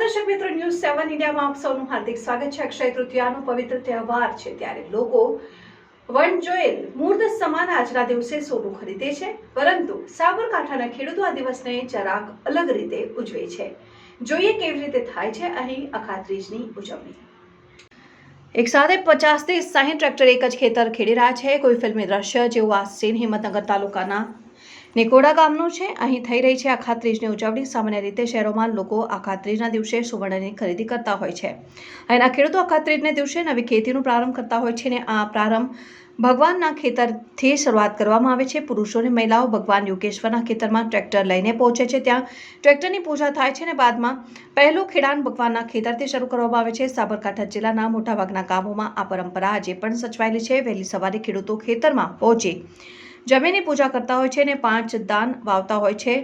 વિડીયોમાં આપ સૌનું હાર્દિક સ્વાગત છે. અક્ષય તૃતીયાનો પવિત્ર તહેવાર છે ત્યારે લોકો વન જોયેલ મૂર્ત સમાન આજના દિવસે સોનું ખરીદે છે, પરંતુ સાબરકાંઠાના ખેડૂતો આ દિવસને જરાક અલગ રીતે ઉજવે છે. જોઈએ કેવી રીતે થાય છે અહીં અખાત્રીજની ઉજવણી. એક સાથે પચાસથી સાહીઠ ટ્રેક્ટર એક જ ખેતર ખેડી રહ્યા છે. કોઈ ફિલ્મી દ્રશ્ય જેવું આ સીન હિંમતનગર તાલુકાના નિકોડા ગામનું છે. અહીં થઈ રહી છે આખા ત્રીજની ઉજવણી. સામાન્ય રીતે શહેરોમાં લોકો આખા ત્રીજના દિવસે સુવર્ણની ખરીદી કરતા હોય છે. અહીંના ખેડૂતો આખા ત્રીજને દિવસે નવી ખેતીનો પ્રારંભ કરતા હોય છે અને આ પ્રારંભ ભગવાનના ખેતરથી શરૂઆત કરવામાં આવે છે. પુરુષો અને મહિલાઓ ભગવાન યોગેશ્વરના ખેતરમાં ટ્રેક્ટર લઈને પહોંચે છે. ત્યાં ટ્રેક્ટરની પૂજા થાય છે અને બાદમાં પહેલું ખેડાણ ભગવાનના ખેતરથી શરૂ કરવામાં આવે છે. સાબરકાંઠા જિલ્લાના મોટાભાગના ગામોમાં આ પરંપરા આજે પણ સચવાયેલી છે. વહેલી સવારે ખેડૂતો ખેતરમાં પહોંચી જમીનની પૂજા કરતા હોય છે અને પાંચ દાન વાવતા હોય છે.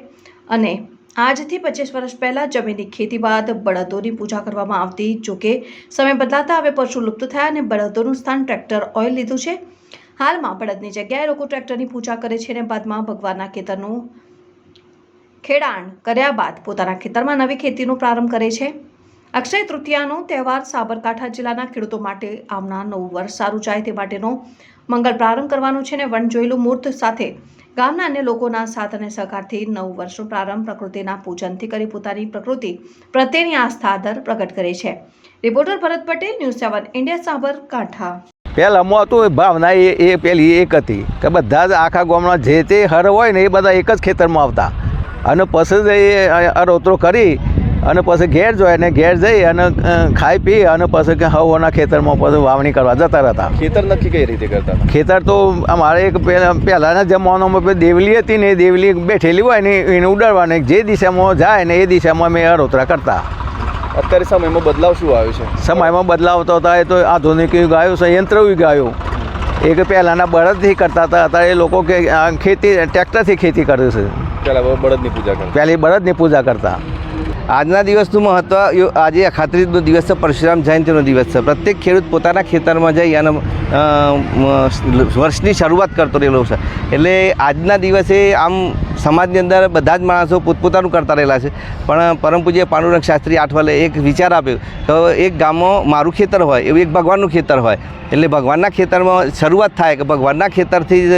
અને આજથી પચીસ વર્ષ પહેલાં જમીનની ખેતી બાદ બળદોની પૂજા કરવામાં આવતી. જોકે સમય બદલાતા હવે પશુ લુપ્ત થયા અને બળદોનું સ્થાન ટ્રેક્ટર ઓઇલ લીધું છે. હાલમાં બળદની જગ્યાએ લોકો ટ્રેક્ટરની પૂજા કરે છે અને બાદમાં ભગવાનના ખેતરનું ખેડાણ કર્યા બાદ પોતાના ખેતરમાં નવી ખેતીનો પ્રારંભ કરે છે. અક્ષય તૃતીયાનો તહેવાર સાબરકાંઠા જિલ્લાના ખેડૂતો માટે આવનાર નવું વર્ષ સારું જાય તે માટેનો મંગળ પ્રારંભ કરવાનો છે અને વણ જોયેલું મૂર્ત સાથે ગામના અન્ય લોકોના સાથ અને સહકારથી નવું વર્ષનો પ્રારંભ પ્રકૃતિના પૂજનથી કરી પોતાની પ્રકૃતિ પ્રત્યેની આસ્થા આદર પ્રગટ કરે છે. Reporter Bharat Patel, news seven India, Sabarkantha. પહેલાંમાં હતું ભાવના એ એ પહેલી એક હતી કે બધા જ આખા ગામના જે તે હર હોય ને એ બધા એક જ ખેતરમાં આવતા. અને પછી એ અરોતરો કરી અને પછી ઘેર જોઈએ ને ઘેર જઈ અને ખાઈ પી અને પછી કે હવોના ખેતરમાં પછી વાવણી કરવા જતા રહેતા. ખેતર નક્કી કઈ રીતે કરતા ખેતર તો અમારે એક પહેલા- પહેલાંના જમાનામાં દેવલી હતી ને એ દેવલી બેઠેલી હોય ને એને ઉડાડવાની જે દિશામાં જાય ને એ દિશામાં અમે અરોતરા કરતા. અત્યારે સમયમાં બદલાવ શું આવ્યો છે? સમયમાં બદલાવ તો એ તો આધુનિક યુગ આવ્યો સંયંત્ર યુગ આવ્યો. એ કે પહેલાંના બળદથી કરતા હતા અત્યારે એ લોકો કે ખેતી ટ્રેક્ટરથી ખેતી કરે છે. પહેલાં બળદની પૂજા કરતા. પહેલી બળદની પૂજા કરતા. આજના દિવસનું મહત્ત્વ આજે અખાત્રીજનો દિવસ છે, પરશુરામ જયંતિનો દિવસ છે. પ્રત્યેક ખેડૂત પોતાના ખેતરમાં જઈ અને વર્ષની શરૂઆત કરતો રહેલો છે. એટલે આજના દિવસે આમ સમાજની અંદર બધા જ માણસો પોતપોતાનું કરતા રહેલા છે. પણ પરમ પૂજ્ય પાંડુરંગ શાસ્ત્રી આઠવલે એક વિચાર આપ્યો તો એક ગામમાં મારું ખેતર હોય, એવું એક ભગવાનનું ખેતર હોય. એટલે ભગવાનના ખેતરમાં શરૂઆત થાય કે ભગવાનના ખેતરથી જ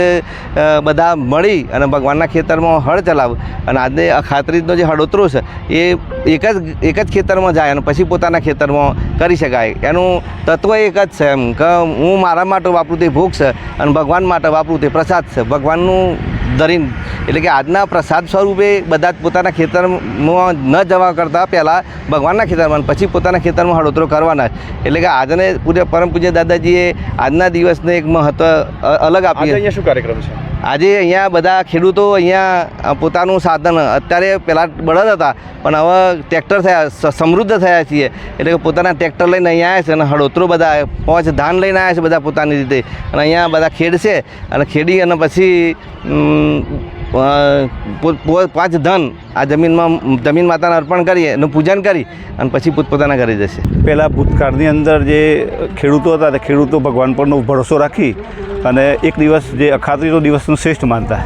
બધા મળી અને ભગવાનના ખેતરમાં હળ ચલાવ. અને આજે ખાતરીનો જે હળોતરો છે, એ એક જ એક જ ખેતરમાં જાય અને પછી પોતાના ખેતરમાં કરી શકાય. એનું તત્વ એક જ છે એમ કે હું મારા માટે વાપરું તે ભૂખ છે અને ભગવાન માટે વાપરું તે પ્રસાદ છે. ભગવાનનું ધરીને એટલે કે આજના પ્રસાદ સ્વરૂપે બધા જ પોતાના ખેતરમાં ન જવા કરતાં પહેલાં ભગવાનના ખેતરમાં પછી પોતાના ખેતરમાં હળોતરો કરવાના. એટલે કે આજને પૂજ્ય પરમ પૂજ્ય દાદાજીએ આજના દિવસને એક મહત્ત્વ અલગ આપી અહીંયા શું કાર્યક્રમ છે? આજે અહીંયા બધા ખેડૂતો અહીંયા પોતાનું સાધન, અત્યારે પહેલાં બળદ હતા, પણ હવે ટ્રેક્ટર થયા સમૃદ્ધ થયા છીએ. એટલે કે પોતાના ટ્રેક્ટર લઈને અહીંયા આવ્યા છે અને હળોતરો બધા પહોંચ ધાન લઈને આવ્યા છે બધા પોતાની રીતે. અને અહીંયા બધા ખેડશે અને ખેડી અને પછી પાંચ ધન આ જમીનમાં, જમીન માતાને અર્પણ કરી એનું પૂજન કરી અને પછી પોતપોતાના ઘરે જશે. પહેલાં ભૂતકાળની અંદર જે ખેડૂતો હતા, તે ખેડૂતો ભગવાન પરનો ભરોસો રાખી અને એક દિવસ જે અખાત્રીનો દિવસનું શ્રેષ્ઠ માનતા.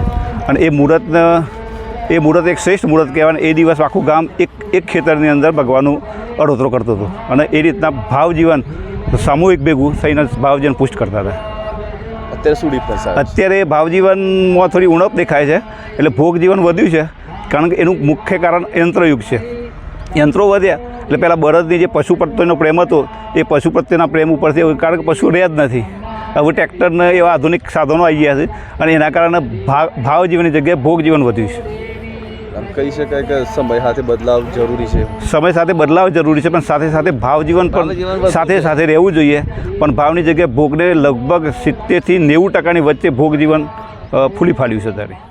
અને એ મુહૂર્તને, એ મુહૂર્ત એક શ્રેષ્ઠ મુહૂર્ત કહેવાય એ દિવસ આખું ગામ એક એક ખેતરની અંદર ભગવાનનું અડોતરો કરતો હતો. અને એ રીતના ભાવજીવન, સામૂહિક ભેગું થઈને ભાવજીવન પુષ્ટ કરતા હતા. અત્યારે શું ડિફરન્સ? અત્યારે ભાવજીવનમાં થોડી ઉણપ દેખાય છે, એટલે ભોગ જીવન વધ્યું છે, કારણ કે એનું મુખ્ય કારણ યંત્રયુગ છે. યંત્રો વધ્યા, એટલે પહેલાં બળદની જે પશુ પ્રત્યેનો પ્રેમ હતો, એ પશુ પ્રત્યેના પ્રેમ ઉપરથી કારણ કે પશુ રહ્યા જ નથી. હવે ટ્રેક્ટરને એવા આધુનિક સાધનો આવી ગયા છે, અને એના કારણે ભાવ ભાવ જીવનની જગ્યાએ ભોગ જીવન વધ્યું છે. આમ કહી શકાય કે સમય સાથે બદલાવ જરૂરી છે. સમય સાથે બદલાવ જરૂરી છે પણ સાથે સાથે ભાવ જીવન પણ સાથે સાથે રહેવું જોઈએ. પણ ભાવની જગ્યાએ ભોગને લગભગ સિત્તેરથી નેવું ટકાની વચ્ચે ભોગ જીવન ફૂલી ફાડ્યું છે અત્યારે.